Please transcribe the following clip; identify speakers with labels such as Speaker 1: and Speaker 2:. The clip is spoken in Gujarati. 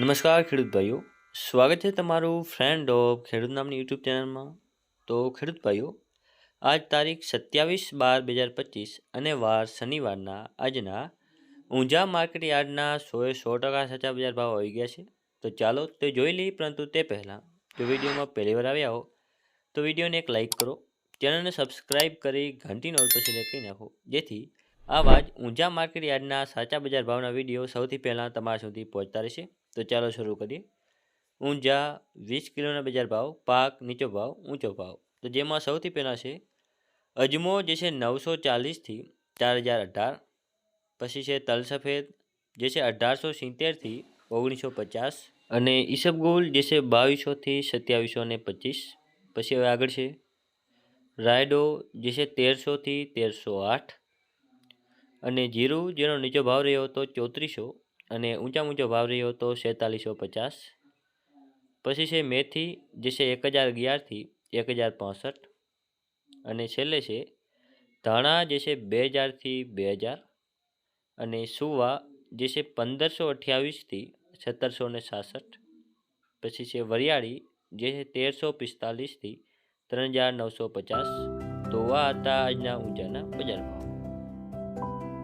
Speaker 1: નમસ્કાર ખેડૂત ભાઈઓ. સ્વાગત છે તમારું ફ્રેન્ડ ઓફ ખેડૂત નામની યુટ્યુબ ચેનલમાં તો ખેડૂત ભાઈઓ, આજ તારીખ સત્યાવીસ બાર બે હજાર પચીસ અને વાર શનિવારના આજના ઊંઝા માર્કેટ યાર્ડના સોએ સો ટકા સાચા બજાર ભાવ આવી ગયા છે. તો ચાલો તે જોઈ લઈએ, પરંતુ તે પહેલાં જો વિડીયોમાં પહેલી વાર આવ્યા હો, તો વિડીયોને એક લાઇક કરો. ચેનલને સબસ્ક્રાઈબ કરી ઘંટી નોલ સિલેક્ટ કરી નાખો, જેથી આવા જ ઊંઝા માર્કેટ યાર્ડના સાચા બજાર ભાવના વીડિયો સૌથી પહેલાં તમારા સુધી પહોંચતા રહેશે. તો ચાલો શરૂ કરીએ. ઊંઝા વીસ કિલોના બજાર ભાવ, પાક નીચો ભાવ, ઊંચો ભાવ. તો જેમાં સૌથી પહેલાં છે, અજમો જે છે નવસો ચાલીસથી ચાર હજાર અઢાર. પછી છે તલ સફેદ જે છે અઢારસો સિત્તેરથી ઓગણીસો પચાસ. અને ઈસબગુલ જે છે બાવીસોથી સત્યાવીસો ને પચીસ. પછી હવે આગળ છે, રાયડો જે છે તેરસોથી તેરસો આઠ. અને જીરું, જેનો નીચો ભાવ રહ્યો હતો ચોત્રીસો અને ઊંચા ઊંચો ભાવ રહ્યો હતો સેતાલીસો પચાસ. પછી છે મેથી, જે છે એક હજાર અગિયારથી એક હજાર પાસઠ. અને છેલ્લે છે ધાણા, જે છે બે હજારથી બે હજાર. અને સુવા, જે છે પંદરસો અઠ્યાવીસથી સત્તરસો ને સાસઠ. પછી છે વરિયાળી, જે છે તેરસો પિસ્તાલીસથી ત્રણ હજાર નવસો પચાસ. તો આ હતા આજના ઊંચાના બજાર ભાવ.